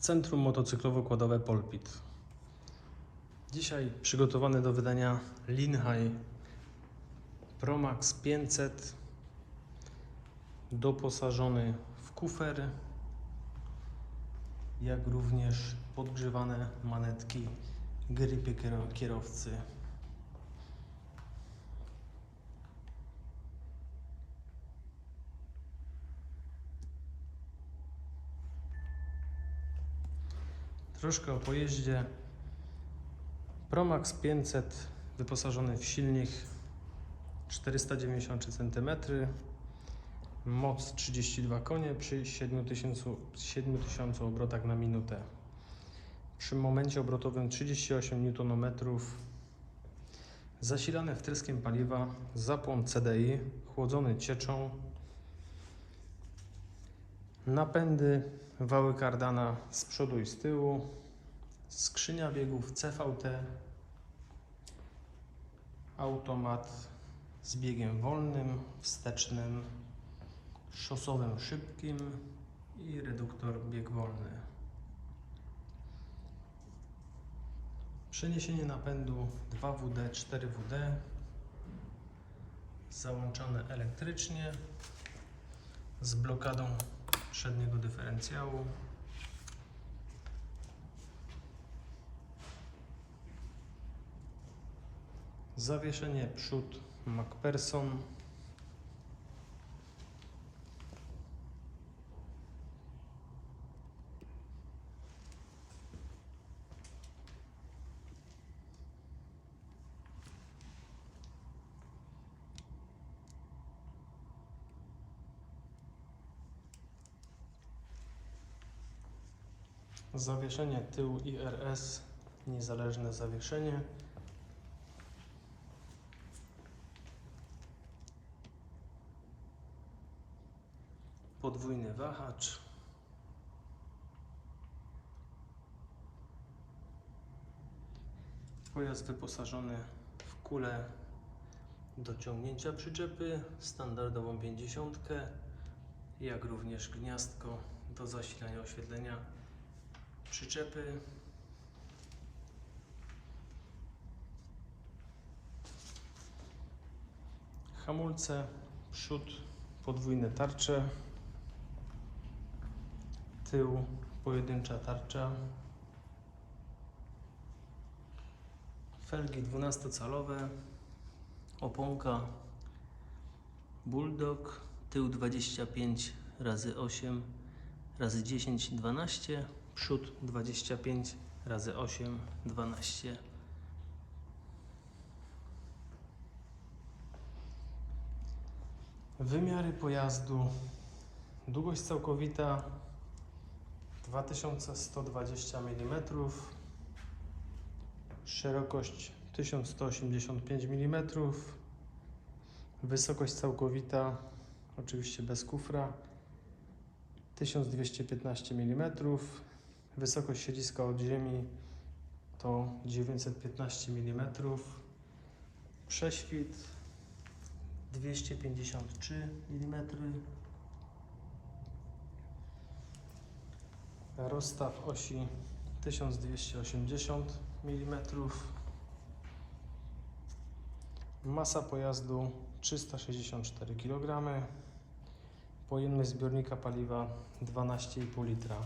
Centrum Motocyklowo-Kładowe Polpit. Dzisiaj przygotowany do wydania Linhai Promax 500 doposażony w kufer jak również podgrzewane manetki gripy kiero- kierowcy. Troszkę o pojeździe. Promax 500 wyposażony w silnik 493 cm, moc 32 konie przy 7000, 7000 obrotach na minutę. Przy momencie obrotowym 38 Nm. Zasilany wtryskiem paliwa, zapłon CDI, chłodzony cieczą, napędy, wały kardana z przodu i z tyłu, skrzynia biegów CVT, automat z biegiem wolnym, wstecznym, szosowym szybkim i reduktor bieg wolny. Przeniesienie napędu 2WD, 4WD załączane elektrycznie z blokadą przedniego dyferencjału. Zawieszenie przód MacPherson. Zawieszenie tyłu IRS, niezależne zawieszenie. Podwójny wahacz. Pojazd wyposażony w kulę do ciągnięcia przyczepy, standardową 50, jak również gniazdko do zasilania oświetlenia przyczepy. Hamulce, przód, podwójne tarcze, tył, pojedyncza tarcza, felgi 12-calowe, oponka Bulldog, tył 25 razy 8 razy 10 12 przód 25 razy 8 12 Wymiary pojazdu. Długość całkowita 2120 mm szerokość 1185 mm wysokość całkowita oczywiście bez kufra 1215 mm. Wysokość siedziska od ziemi to 915 mm. Prześwit 253 mm. Rozstaw osi 1280 mm. Masa pojazdu 364 kg. Pojemność zbiornika paliwa 12,5 litra.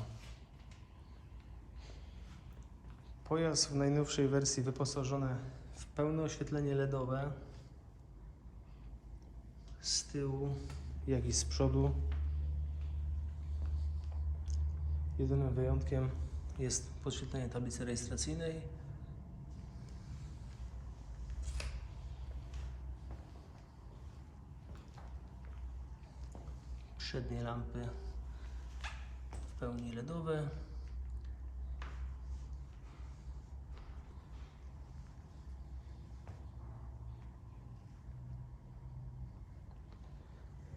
Pojazd w najnowszej wersji wyposażony w pełne oświetlenie LEDowe z tyłu, jak i z przodu. Jedynym wyjątkiem jest podświetlenie tablicy rejestracyjnej. Przednie lampy w pełni LEDowe.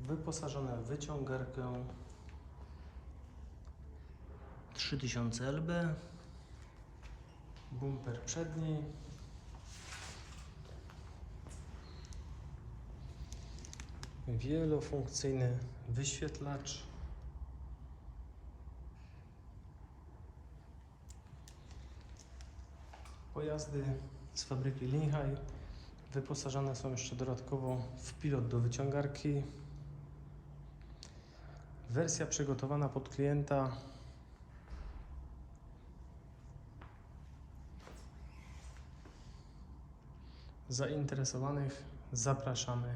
Wyposażone w wyciągarkę. 3000 LB, bumper przedni, wielofunkcyjny wyświetlacz. Pojazdy z fabryki Linhai wyposażone są jeszcze dodatkowo w pilot do wyciągarki. Wersja przygotowana pod klienta. Zainteresowanych zapraszamy